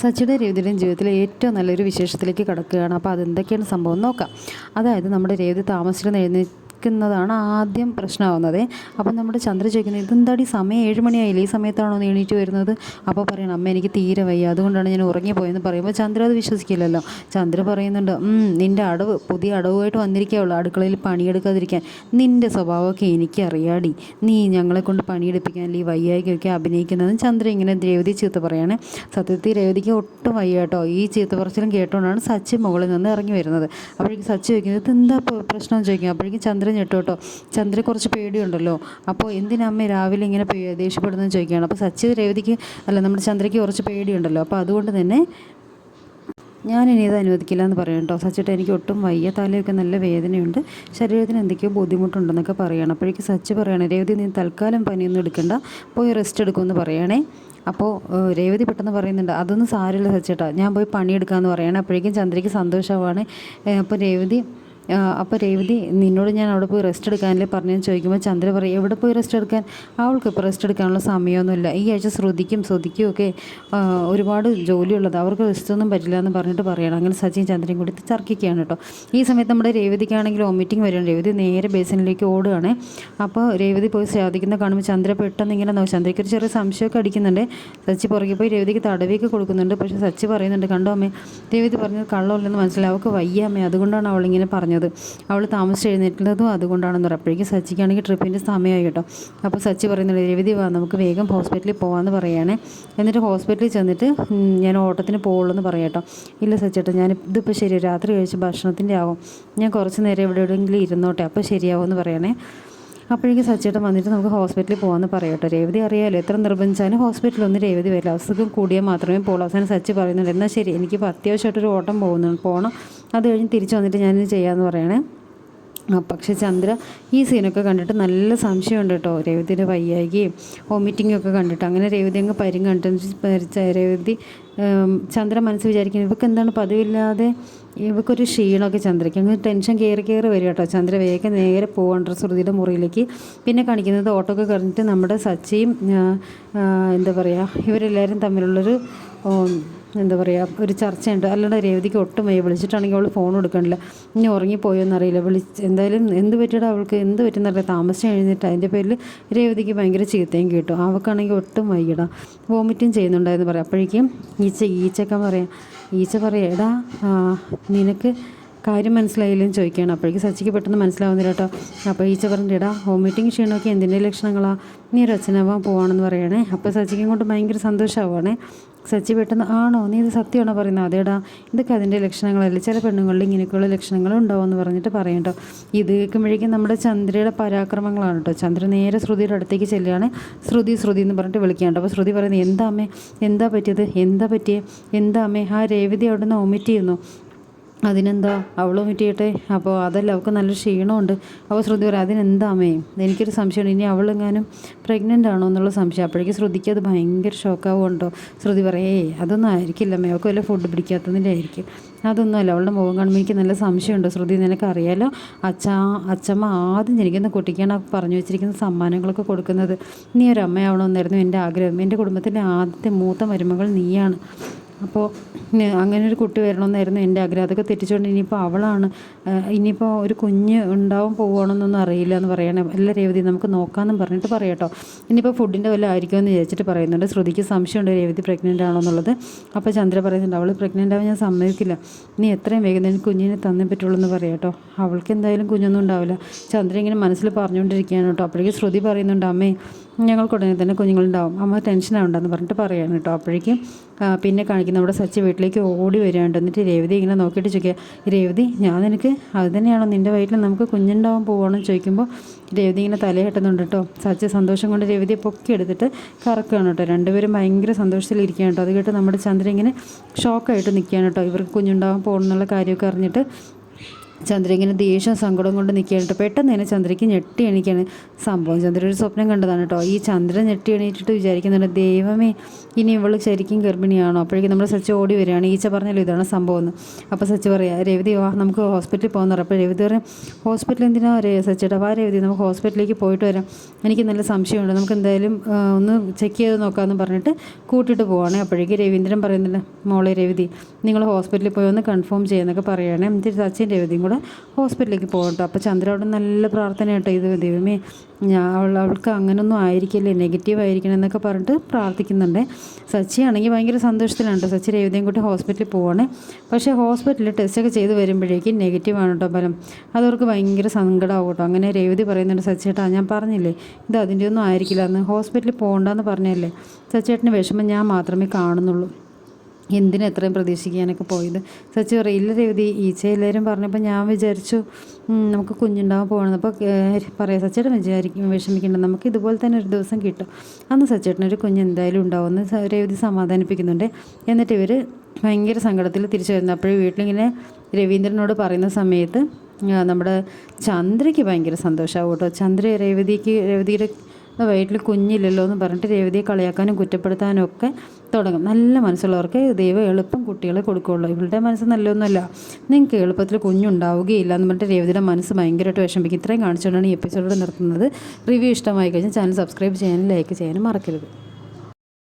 സച്ചിയുടെ രേവതിയുടെയും ജീവിതത്തിലെ ഏറ്റവും നല്ലൊരു വിശേഷത്തിലേക്ക് കടക്കുകയാണ്. അപ്പോൾ അതെന്തൊക്കെയാണ് സംഭവം? നോക്കാം. അതായത് നമ്മുടെ രേവതി താമസിച്ചിരുന്ന് എഴുന്നേൽക്കുന്നതാണ് ആദ്യം പ്രശ്നമാവുന്നത്. അപ്പോൾ നമ്മുടെ ചന്ദ്ര ചോദിക്കുന്നത് ഇതെന്താടി? സമയം ഏഴ് മണിയായില്ലേ? ഈ സമയത്താണോ നീ എണീറ്റ് വരുന്നത്? അപ്പോൾ പറയണം അമ്മ എനിക്ക് തീരെ വയ്യ. അതുകൊണ്ടാണ് ഞാൻ ഉറങ്ങിപ്പോയെന്ന് പറയുമ്പോൾ ചന്ദ്ര അത് വിശ്വസിക്കില്ലല്ലോ. ചന്ദ്ര പറയുന്നുണ്ട് "ഉം, നിന്റെ അടവ് പുതിയ അടവുമായിട്ട് വന്നിരിക്കുകയുള്ളൂ അടുക്കളയിൽ പണിയെടുക്കാതിരിക്കാൻ. നിന്റെ സ്വഭാവമൊക്കെ എനിക്കറിയാടി. നീ ഞങ്ങളെ കൊണ്ട് പണിയെടുപ്പിക്കാൻ ഈ വയ്യായിക്കൊക്കെ അഭിനയിക്കുന്നതെന്ന് ചന്ദ്ര ഇങ്ങനെ രേവതി ചീത്ത പറയാണ്. സത്യത്തിൽ രേവതിക്ക് ഒട്ടും വയ്യ കേട്ടോ. ഈ ചീത്ത പറച്ചിലും കേട്ടുകൊണ്ടാണ് സച്ചി മുകളിൽ നിന്ന് ഇറങ്ങി വരുന്നത്. അപ്പോഴേക്കും സച്ചി ചോദിക്കുന്നത് എന്താ പ്രശ്നം? ചോദിക്കും. അപ്പോഴേക്കും ചന്ദ്രൻ ഞെട്ടു കേട്ടോ. ചന്ദ്ര കുറച്ച് പേടിയുണ്ടല്ലോ. അപ്പോൾ എന്തിനാ അമ്മ രാവിലെ ഇങ്ങനെ ദേഷ്യപ്പെടുന്നതെന്ന് ചോദിക്കുകയാണ്. അപ്പോൾ സച്ചി രേവതിക്ക് അല്ല നമ്മുടെ ചന്ദ്രയ്ക്ക് കുറച്ച് പേടിയുണ്ടല്ലോ. അപ്പോൾ അതുകൊണ്ട് തന്നെ ഞാനിനി ഇത് അനുവദിക്കില്ല എന്ന് പറയും കേട്ടോ. സച്ചിട്ട് എനിക്ക് ഒട്ടും വയ്യ. തലയൊക്കെ നല്ല വേദനയുണ്ട്. ശരീരത്തിന് എന്തൊക്കെയോ ബുദ്ധിമുട്ടുണ്ടെന്നൊക്കെ പറയണം. അപ്പോഴേക്ക് സച്ച് പറയണേ രേവതി നീ തൽക്കാലം പനിയൊന്നും എടുക്കണ്ട. പോയി റെസ്റ്റ് എടുക്കുമെന്ന് പറയണേ. അപ്പോൾ രേവതി പെട്ടെന്ന് പറയുന്നുണ്ട് അതൊന്നും സാരമില്ല സച്ചേട്ടാ. ഞാൻ പോയി പണിയെടുക്കാമെന്ന് പറയണേ. അപ്പോഴേക്കും ചന്ദ്രയ്ക്ക് സന്തോഷമാണ്. അപ്പോൾ രേവതി അപ്പോൾ രേവതി നിന്നോട് ഞാൻ അവിടെ പോയി റെസ്റ്റ് എടുക്കാനല്ലേ പറഞ്ഞു ചോദിക്കുമ്പോൾ ചന്ദ്ര പറയും എവിടെ പോയി റെസ്റ്റ് എടുക്കാൻ? അവൾക്ക് ഇപ്പോൾ റെസ്റ്റ് എടുക്കാനുള്ള സമയമൊന്നുമില്ല. ഈ ആഴ്ച ശ്രുതിക്കും ശ്രുതിക്കും ഒക്കെ ഒരുപാട് ജോലിയുള്ളത്. അവർക്ക് റെസ്റ്റ് ഒന്നും പറ്റില്ല എന്ന് പറഞ്ഞിട്ട് പറയണം. അങ്ങനെ സച്ചിൻ ചന്ദ്രയും കൂടി തർക്കിക്കുകയാണ് കേട്ടോ. ഈ സമയത്ത് നമ്മുടെ രേവതിക്കാണെങ്കിൽ വോമിറ്റിംഗ് വരികയാണ്. രേവതി നേരെ ബേസിനിലേക്ക് ഓടുകയാണ്. അപ്പോൾ രേവതി പോയി ശ്രാദിക്കുന്ന കാണുമ്പോൾ ചന്ദ്ര പെട്ടെന്ന് ഇങ്ങനെ നോക്കും. ചന്ദ്രയ്ക്ക് ഒരു ചെറിയ സംശയമൊക്കെ അടിക്കുന്നുണ്ട്. സച്ചി പുറകെ പോയി രേവതിക്ക് തടവിയൊക്കെ കൊടുക്കുന്നുണ്ട്. പക്ഷേ സച്ചി പറയുന്നുണ്ട് കണ്ടോ അമ്മേ രേവതി പറഞ്ഞത് കള്ളമില്ലെന്ന് മനസ്സിലായി. അവൾക്ക് വയ്യ അമ്മേ. അതുകൊണ്ടാണ് അവളിങ്ങനെ പറഞ്ഞത്. അവൾ താമസിച്ച് എഴുന്നേറ്റുള്ളതും അതുകൊണ്ടാണെന്ന് പറയും. അപ്പോഴേക്കും സച്ചിക്കാണെങ്കിൽ ട്രിപ്പിന്റെ സമയമായി കേട്ടോ. അപ്പോൾ സച്ചി പറയുന്നുണ്ട് രവിധി വാ നമുക്ക് വേഗം ഹോസ്പിറ്റലിൽ പോകാമെന്ന് പറയുകയാണേ എന്നിട്ട് ഹോസ്പിറ്റലിൽ ചെന്നിട്ട് ഞാൻ ഓട്ടത്തിന് പോകുള്ളൂ എന്ന് പറയാം കേട്ടോ. ഇല്ല സച്ചേട്ടാ ഞാൻ ഇതിപ്പോൾ ശരി രാത്രി കഴിച്ച് ഭക്ഷണത്തിന്റെ ആവും. ഞാൻ കുറച്ച് നേരം ഇവിടെ എവിടെയെങ്കിലും ഇരുന്നോട്ടെ അപ്പോൾ ശരിയാവും എന്ന് പറയണേ. അപ്പോഴേക്കും സച്ചേട്ടൻ വന്നിട്ട് നമുക്ക് ഹോസ്പിറ്റലിൽ പോകാമെന്ന് പറയട്ടോ രേവതി അറിയാമല്ലോ എത്ര നിർബന്ധിച്ചാലും ഹോസ്പിറ്റലിൽ ഒന്ന് രേവതി വരില്ല. അസുഖം കൂടിയാൽ മാത്രമേ പോകുള്ളൂ അവസാനം സച്ചി പറയുന്നുണ്ട് എന്നാൽ ശരി എനിക്കിപ്പോൾ അത്യാവശ്യമായിട്ടൊരു ഓട്ടം പോകുന്നു പോകണം അത് കഴിഞ്ഞ് തിരിച്ചു വന്നിട്ട് ഞാനിത് ചെയ്യാമെന്ന് പറയണേ. പക്ഷേ ചന്ദ്ര ഈ സീനൊക്കെ കണ്ടിട്ട് നല്ല സംശയമുണ്ട് കേട്ടോ. രേവതിയുടെ വയ്യായികയും വോമിറ്റിംഗ് ഒക്കെ കണ്ടിട്ട്. അങ്ങനെ രേവതി അങ്ങ് പരും കണ്ടിട്ട് രേവതി ചന്ദ്ര മനസ്സ് വിചാരിക്കുന്നത് ഇവർക്ക് എന്താണ് പതിവില്ലാതെ ഇവക്കൊരു ക്ഷീണമൊക്കെ ചന്ദ്രയ്ക്ക്. അങ്ങ് ടെൻഷൻ കയറി കയറി വരും കേട്ടോ. ചന്ദ്ര വേഗം നേരെ പോകണ്ട ശ്രുതിയുടെ മുറിയിലേക്ക്. പിന്നെ കാണിക്കുന്നത് ഓട്ടോ ഒക്കെ കറിഞ്ഞിട്ട് നമ്മുടെ സച്ചിയും എന്താ പറയുക ഇവരെല്ലാവരും തമ്മിലുള്ളൊരു എന്താ പറയുക ഒരു ചർച്ചയുണ്ട്. അല്ലാണ്ട് രേവതിക്ക് ഒട്ടും വയ്യ. വിളിച്ചിട്ടാണെങ്കിൽ അവൾ ഫോൺ എടുക്കണില്ല. ഇനി ഉറങ്ങിപ്പോയോ എന്നറിയില്ല. വിളിച്ച് എന്തായാലും എന്ത് പറ്റിയിട്ട് അവൾക്ക്? എന്ത് പറ്റുന്നറിയില്ല താമസിച്ച് എഴുന്നേറ്റ് അതിന്റെ പേരിൽ രേവതിക്ക് ഭയങ്കര ചീത്തയും കേട്ടു. അവൾക്കാണെങ്കിൽ ഒട്ടും വയ്യടാ. വോമിറ്റും ചെയ്യുന്നുണ്ടായെന്ന് പറയാം. അപ്പോഴേക്കും ഈച്ച ഈച്ചക്ക പറയാം. ഈച്ച പറയാം എടാ നിനക്ക് കാര്യം മനസ്സിലായില്ലെന്ന് ചോദിക്കുകയാണ്. അപ്പോഴേക്കും സച്ചിക്ക് പെട്ടെന്ന് മനസ്സിലാവുന്നില്ല കേട്ടോ. അപ്പോൾ ഈച്ച പറഞ്ഞിട്ട് എടാ വോമിറ്റിംഗ് ക്ഷീണമൊക്കെ എന്തിന്റെ ലക്ഷണങ്ങളാണ് നീ ഒരു അച്ഛനാവാൻ പോവാണെന്ന് പറയണേ. അപ്പോൾ സച്ചിക്കും കൊണ്ട് ഭയങ്കര സന്തോഷമാവുകയാണേ സച്ചി പെട്ടെന്ന് ആണോ? നീ ഇത് സത്യമാണോ പറയുന്നത്? അതേടാ ഇതൊക്കെ അതിന്റെ ലക്ഷണങ്ങളല്ലേ? ചില പെണ്ണുങ്ങളിൽ ഇങ്ങനെയൊക്കെയുള്ള ലക്ഷണങ്ങൾ ഉണ്ടാവുമെന്ന് പറഞ്ഞിട്ട് പറയും കേട്ടോ. ഇത് കേൾക്കുമ്പോഴേക്കും നമ്മുടെ ചന്ദ്രയുടെ പരാക്രമങ്ങളാണ് കേട്ടോ. ചന്ദ്ര നേരെ ശ്രുതിയുടെ അടുത്തേക്ക് ചെല്ലുകയാണ്. ശ്രുതി ശ്രുതി എന്ന് പറഞ്ഞിട്ട് വിളിക്കുകയാണ് അപ്പോൾ ശ്രുതി പറയുന്നത് എന്താ അമ്മേ? എന്താ പറ്റിയത്? എന്താ പറ്റിയേ? എന്താ അമ്മേ? ആ രേവതി അവിടെ നിന്ന് ഒമിറ്റ് ചെയ്യുന്നു. അതിനെന്താ? അവളും ഒമിറ്റ് അപ്പോൾ അതല്ല അവൾക്ക് നല്ലൊരു ക്ഷീണമുണ്ട്. അപ്പോൾ ശ്രുതി പറയാം അതിനെന്താ അമ്മേ? എനിക്കൊരു സംശയമുണ്ട്. ഇനി അവളെങ്ങാനും പ്രഗ്നന്റ് ആണോ എന്നുള്ള സംശയം. അപ്പോഴേക്കും ശ്രുതിക്ക് അത് ഭയങ്കര ഷോക്കാവുണ്ടോ ശ്രുതി പറയേ അതൊന്നും ആയിരിക്കില്ല അമ്മേ. അവൾക്ക് വല്ല ഫുഡ് പിടിക്കാത്തതിന്റെ ആയിരിക്കും അതൊന്നും അല്ല അവളുടെ മുഖം കാണുമ്പോൾ എനിക്ക് നല്ല സംശയമുണ്ട്. ശ്രുതി നിനക്കറിയാലോ? അച്ഛ അച്ഛമ്മ ആദ്യം ജനിക്കുന്ന കുട്ടിക്കാണ് പറഞ്ഞു വെച്ചിരിക്കുന്ന സമ്മാനങ്ങളൊക്കെ കൊടുക്കുന്നത്. നീ ഒരു അമ്മയാവണമെന്നായിരുന്നു എന്റെ ആഗ്രഹം. എന്റെ കുടുംബത്തിന്റെ ആദ്യത്തെ മൂത്ത മരുമകൾ നീയാണ്. അപ്പോൾ അങ്ങനെ ഒരു കുട്ടി വരണമെന്നായിരുന്നു എന്റെ ആഗ്രഹം. അതൊക്കെ തെറ്റിച്ചുകൊണ്ട് ഇനിയിപ്പോൾ അവളാണ് ഇനിയിപ്പോൾ ഒരു കുഞ്ഞ് ഉണ്ടാവും പോവുകയാണെന്നൊന്നും അറിയില്ല എന്ന് പറയണേ. അല്ല രേവതി നമുക്ക് നോക്കാമെന്നും പറഞ്ഞിട്ട് പറയാട്ടോ. ഇനിയിപ്പോൾ ഫുഡിന്റെ വല്ല ആയിരിക്കുമെന്ന് വിചാരിച്ചിട്ട് പറയുന്നുണ്ട്. ശ്രുതിക്ക് സംശയമുണ്ട് രേവതി പ്രഗ്നന്റ് ആണോ എന്നുള്ളത് അപ്പോൾ ചന്ദ്ര പറയുന്നുണ്ട് അവൾ പ്രഗ്നന്റ് ആവാൻ ഞാൻ സമ്മതിക്കില്ല. നീ എത്രയും വേഗം എനിക്ക് കുഞ്ഞിനെ തന്നേ പറ്റുള്ളൂ എന്ന് പറയാട്ടോ. അവൾക്ക് എന്തായാലും കുഞ്ഞൊന്നും ഉണ്ടാവില്ല. ചന്ദ്ര ഇങ്ങനെ മനസ്സിൽ പറഞ്ഞുകൊണ്ടിരിക്കുകയാണ് കേട്ടോ. അപ്പോഴേക്കും ശ്രുതി പറയുന്നുണ്ട് അമ്മേ ഞങ്ങൾക്ക് ഉടനെ തന്നെ കുഞ്ഞുങ്ങളുണ്ടാവും. അമ്മ ടെൻഷൻ ആവണ്ടെന്ന് പറഞ്ഞിട്ട് പറയാണ് കേട്ടോ. അപ്പോഴേക്കും പിന്നെ കാണിക്കുന്ന നമ്മുടെ സച്ചി വീട്ടിലേക്ക് ഓടി വരികയുണ്ട് എന്നിട്ട് രേവതി ഇങ്ങനെ നോക്കിയിട്ട് ചോദിക്കുക രേവതി ഞാൻ നിനക്ക് അത് തന്നെയാണോ നിന്റെ വയറ്റിൽ നമുക്ക് കുഞ്ഞുണ്ടാവാൻ പോവുകയാണെന്ന് ചോദിക്കുമ്പോൾ രേവതി ഇങ്ങനെ തലയെട്ടുന്നുണ്ട് കേട്ടോ. സച്ചി സന്തോഷം കൊണ്ട് രേവതിയെ പൊക്കി എടുത്തിട്ട് കറക്കുകയാണ് കേട്ടോ. രണ്ടുപേരും ഭയങ്കര സന്തോഷത്തിലിരിക്കുകയാണ് കേട്ടോ. അത് കേട്ട് നമ്മുടെ ചന്ദ്രൻ ഇങ്ങനെ ഷോക്കായിട്ട് നിൽക്കുകയാണ് കേട്ടോ. ഇവർക്ക് കുഞ്ഞുണ്ടാവാൻ പോകണമെന്നുള്ള കാര്യമൊക്കെ അറിഞ്ഞിട്ട് ചന്ദ്ര ഇങ്ങനെ ദേഷ്യം സങ്കടം കൊണ്ട് നിൽക്കുകയാണ് പെട്ടെന്ന് തന്നെ ചന്ദ്രയ്ക്ക് ഞെട്ടി എണീക്കാണ് സംഭവം ചന്ദ്ര ഒരു സ്വപ്നം കണ്ടതാണ് കേട്ടോ. ഈ ചന്ദ്രൻ ഞെട്ടി എണീറ്റിട്ട് വിചാരിക്കുന്നുണ്ട് ദൈവമേ ഇനി ഇവൾ ശരിക്കും ഗർഭിണിയാണോ? അപ്പോഴേക്കും നമ്മൾ സച്ച് ഓടി വരികയാണ്. ഈച്ച പറഞ്ഞല്ലോ ഇതാണ് സംഭവം എന്ന്. അപ്പോൾ സച്ച് പറയാം രവതി വാ നമുക്ക് ഹോസ്പിറ്റലിൽ പോകുന്ന അപ്പോൾ രവതി പറയും ഹോസ്പിറ്റലിൽ എന്തിനാ രേ സച്ചിയുടെ വാ രവതി നമുക്ക് ഹോസ്പിറ്റലിലേക്ക് പോയിട്ട് വരാം. എനിക്ക് നല്ല സംശയമുണ്ട്. നമുക്ക് എന്തായാലും ഒന്ന് ചെക്ക് ചെയ്ത് നോക്കാമെന്ന് പറഞ്ഞിട്ട് കൂട്ടിയിട്ട് പോവാണ്. അപ്പോഴേക്കും രവീന്ദ്രൻ പറയുന്നില്ല മോളെ രവതി നിങ്ങൾ ഹോസ്പിറ്റലിൽ പോയി ഒന്ന് കൺഫേം ചെയ്യാന്നൊക്കെ പറയുകയാണ്. എന്നിട്ട് സച്ചിൻ രവതിയും കൂടെ ഹോസ്പിറ്റലിലേക്ക് പോകട്ടോ. അപ്പോൾ ചന്ദ്ര അവിടെ നല്ല പ്രാർത്ഥന കേട്ടോ. ഇത് ദൈവമേ ഞാൻ അവൾ അവൾക്ക് അങ്ങനൊന്നും ആയിരിക്കില്ലേ. നെഗറ്റീവ് ആയിരിക്കണം എന്നൊക്കെ പറഞ്ഞിട്ട് പ്രാർത്ഥിക്കുന്നുണ്ട്. സച്ചി ആണെങ്കിൽ ഭയങ്കര സന്തോഷത്തിലാണ് സച്ചി രവിതയും കൂട്ടി ഹോസ്പിറ്റലിൽ പോവാണ്. പക്ഷേ ഹോസ്പിറ്റലിൽ ടെസ്റ്റൊക്കെ ചെയ്ത് വരുമ്പോഴേക്കും നെഗറ്റീവ് ആണ് കേട്ടോ ഫലം. അതവർക്ക് ഭയങ്കര സങ്കടമാവും കേട്ടോ. അങ്ങനെ രേവതി പറയുന്നുണ്ട് സച്ചേട്ടാ ഞാൻ പറഞ്ഞില്ലേ ഇത് അതിന്റെ ഒന്നും ആയിരിക്കില്ല. അന്ന് ഹോസ്പിറ്റലിൽ പോകണ്ടെന്ന് പറഞ്ഞല്ലേ? സച്ചേട്ടന് വിഷമം ഞാൻ മാത്രമേ കാണുന്നുള്ളൂ. എന്തിനാ എത്രയും പ്രതീക്ഷിക്കാനൊക്കെ പോയത്? സച്ചി പറയും ഇല്ല രവതി ഈച്ച എല്ലാവരും പറഞ്ഞപ്പോൾ ഞാൻ വിചാരിച്ചു നമുക്ക് കുഞ്ഞുണ്ടാവാൻ പോകണം അപ്പോൾ പറയാം സച്ചേട്ടൻ വിചാരിക്കും വിഷമിക്കേണ്ട നമുക്ക് ഇതുപോലെ തന്നെ ഒരു ദിവസം കിട്ടും. അന്ന് സച്ചേട്ടനൊരു കുഞ്ഞ് എന്തായാലും ഉണ്ടാവുമെന്ന് രവതി സമാധാനിപ്പിക്കുന്നുണ്ട്. എന്നിട്ട് ഇവർ ഭയങ്കര സങ്കടത്തിൽ തിരിച്ചു വരുന്നു. അപ്പോഴും വീട്ടിലിങ്ങനെ രവീന്ദ്രനോട് പറയുന്ന സമയത്ത് നമ്മുടെ ചന്ദ്രയ്ക്ക് ഭയങ്കര സന്തോഷമാവും കേട്ടോ. ചന്ദ്ര രേവതിക്ക് രേവതിയുടെ വീട്ടിൽ കുഞ്ഞില്ലല്ലോ എന്ന് പറഞ്ഞിട്ട് രേവതിയെ കളിയാക്കാനും കുറ്റപ്പെടുത്താനും ഒക്കെ തുടങ്ങും. നല്ല മനസ്സുള്ളവർക്ക് ദൈവം എളുപ്പം കുട്ടികളെ കൊടുക്കുകയുള്ളൂ ഇവളുടെ മനസ്സ് നല്ലൊന്നുമല്ല നിങ്ങൾക്ക് എളുപ്പത്തിൽ കുഞ്ഞുണ്ടാവുകയില്ല എന്ന് പറഞ്ഞിട്ട് രേവതിയുടെ മനസ്സ് ഭയങ്കരമായിട്ട് വിഷമിക്കും. ഇത്രയും കാണിച്ചുകൊണ്ടാണ് ഈ എപ്പിസോഡ് നിർത്തുന്നത്. റിവ്യൂ ഇഷ്ടമായി കഴിഞ്ഞാൽ ചാനൽ സബ്സ്ക്രൈബ് ചെയ്യാനും ലൈക്ക് ചെയ്യാനും മറക്കരുത്.